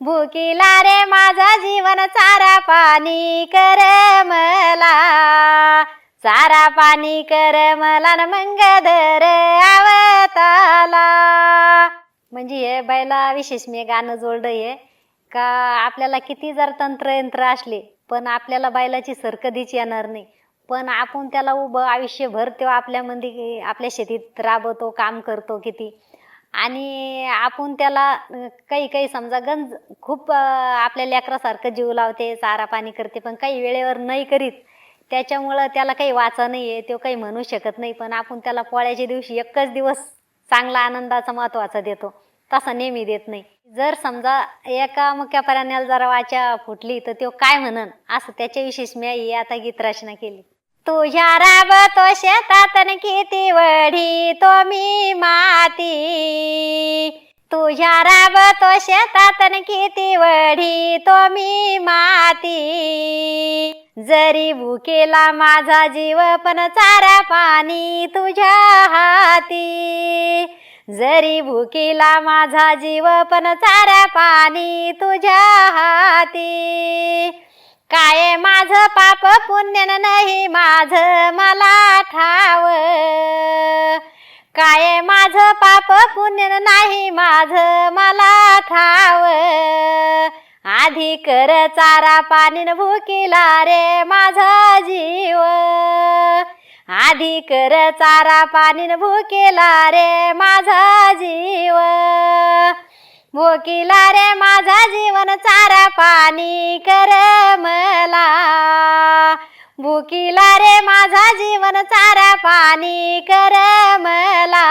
भुकीला रे माझा जीवन चारा पाणी कर मला. चारा पाणी कर मला न मंगधर आवताला. म्हणजे हे बैला विशेष मी गाणं जोडलं आहे का आपल्याला किती जर तंत्रयंत्र असले पण आपल्याला बैलाची सर कधीच येणार नाही. पण आपण त्याला उभं आयुष्यभर तो आपल्यामध्ये आपल्या शेतीत राबवतो काम करतो किती. आणि आपण त्याला काही काही समजा गंज खूप आपल्या लेकरासारखं जीव लावते चारा पाणी करते पण काही वेळेवर नाही करीत. त्याच्यामुळं त्याला काही वाचा नाही आहे तो काही म्हणू शकत नाही. पण आपण त्याला पोळ्याच्या दिवशी एकच दिवस चांगला आनंदाचा महत्त्वाचा देतो. तसा नेहमी देत नाही. जर समजा एका मुख्या प्राण्याला जरा वाचा फुटली तर तो काय म्हणन? असं त्याच्याविषयीच मी आता गीत रचना केली. तुझ्या राबतो शेतात किती वढी तो मी माती. तुझ्या राबतो शेतात किती वढी तो मी माती. जरी भुकेला माझा जीव पण चारा पाणी तुझ्या हाती. जरी भुकेला माझा जीव पण चारा पाणी तुझ्या हाती. काय माझ पाप पुण्य नाही माझ मला ठाव. काय माझ पाप पुण्य नाही माझ मला ठाव. आधी कर चारा पाणी भुकिला भुकीला रे माझा जीव. आधी कर चारा पाणी भुकेला रे माझा जीव. मोकिला रे माझा जीवन चारा पाणी कर मला. भुकीला रे माझा जीवन चारा पाणी कर मला.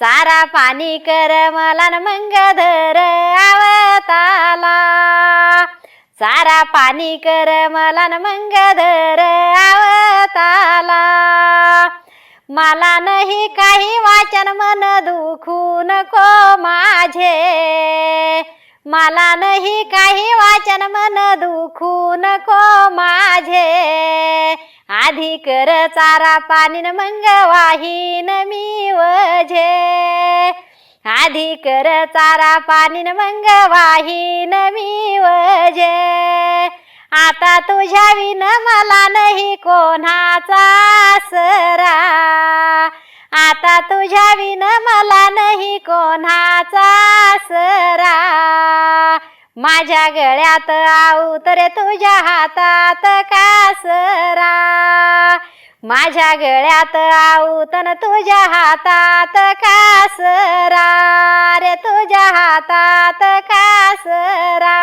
चारा पाणी कर मला न मंगधर आवताला. चारा पाणी कर मला न मंगधर आवताला. मला नाही काही वाचन मन दुखू नको माझे. मला नाही काही वाचन मन दुखू नको माझे. आधी कर चारा पाणी मंग वाहीन मी वझे. आधी कर चारा पाणी मंग वाहीन मी वझे. आता तुझ्या विन मला नाही कोणाचा सरा. आता तुझ्या विन मला नाही कोणाचा सरा. माझ्या गळ्यात आऊ तर तुझ्या हातात कासरा माझ्या गळ्यात आऊतन तुझ्या हातात कासरा रे तुझ्या हातात कासरा